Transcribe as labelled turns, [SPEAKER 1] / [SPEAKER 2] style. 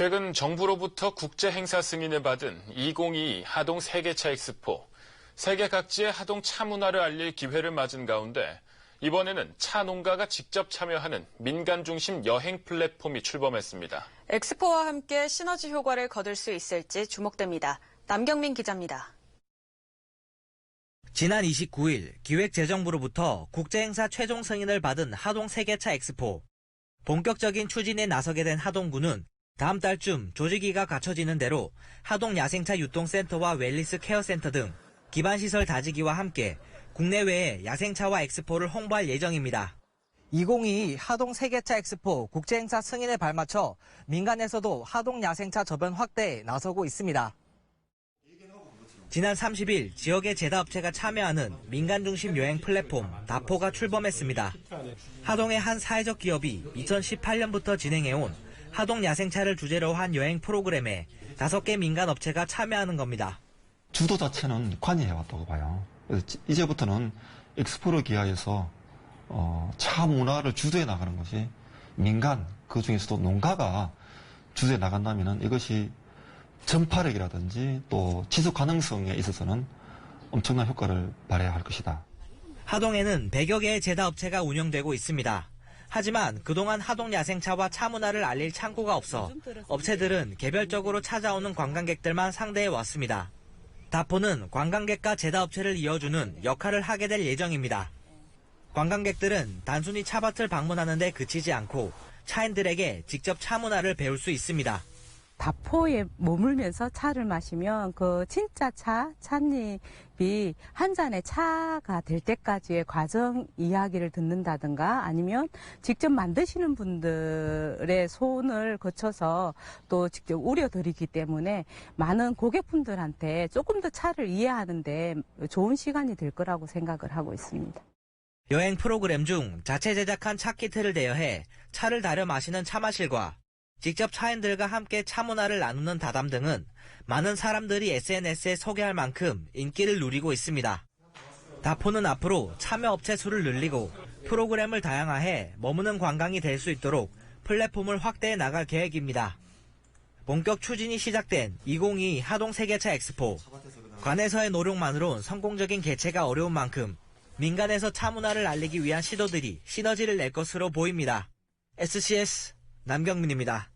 [SPEAKER 1] 최근 정부로부터 국제 행사 승인을 받은 2022 하동 세계차 엑스포. 세계 각지의 하동 차 문화를 알릴 기회를 맞은 가운데 이번에는 차 농가가 직접 참여하는 민간 중심 여행 플랫폼이 출범했습니다.
[SPEAKER 2] 엑스포와 함께 시너지 효과를 거둘 수 있을지 주목됩니다. 남경민 기자입니다.
[SPEAKER 3] 지난 29일 기획재정부로부터 국제행사 최종 승인을 받은 하동 세계차 엑스포. 본격적인 추진에 나서게 된 하동구는 다음 달쯤 조직위가 갖춰지는 대로 하동 야생차 유통센터와 웰리스 케어센터 등 기반시설 다지기와 함께 국내외에 야생차와 엑스포를 홍보할 예정입니다. 2022 하동 세계차 엑스포 국제행사 승인에 발맞춰 민간에서도 하동 야생차 저변 확대에 나서고 있습니다. 지난 30일 지역의 제다업체가 참여하는 민간 중심 여행 플랫폼 다포가 출범했습니다. 하동의 한 사회적 기업이 2018년부터 진행해온 하동 야생차를 주제로 한 여행 프로그램에 5개 민간 업체가 참여하는 겁니다.
[SPEAKER 4] 주도 자체는 관여해왔다고 봐요. 이제부터는 엑스포를 기하해서 어, 차 문화를 주도해 나가는 것이 민간 그 중에서도 농가가 주도해 나간다면은 이것이 전파력이라든지 또 지속 가능성에 있어서는 엄청난 효과를 발휘해야 할 것이다.
[SPEAKER 3] 하동에는 100여 개의 제다 업체가 운영되고 있습니다. 하지만 그동안 하동 야생차와 차 문화를 알릴 창구가 없어 업체들은 개별적으로 찾아오는 관광객들만 상대해 왔습니다. 다포는 관광객과 제다업체를 이어주는 역할을 하게 될 예정입니다. 관광객들은 단순히 차밭을 방문하는데 그치지 않고 차인들에게 직접 차 문화를 배울 수 있습니다.
[SPEAKER 5] 다포에 머물면서 차를 마시면 그 진짜 차, 찻잎이 한 잔의 차가 될 때까지의 과정 이야기를 듣는다든가 아니면 직접 만드시는 분들의 손을 거쳐서 또 직접 우려드리기 때문에 많은 고객분들한테 조금 더 차를 이해하는데 좋은 시간이 될 거라고 생각을 하고 있습니다.
[SPEAKER 3] 여행 프로그램 중 자체 제작한 차 키트를 대여해 차를 다려 마시는 차마실과 직접 차인들과 함께 차 문화를 나누는 다담 등은 많은 사람들이 SNS에 소개할 만큼 인기를 누리고 있습니다. 다포는 앞으로 참여 업체 수를 늘리고 프로그램을 다양화해 머무는 관광이 될 수 있도록 플랫폼을 확대해 나갈 계획입니다. 본격 추진이 시작된 2022 하동 세계차 엑스포. 관에서의 노력만으론 성공적인 개최가 어려운 만큼 민간에서 차 문화를 알리기 위한 시도들이 시너지를 낼 것으로 보입니다. SCS 남경민입니다.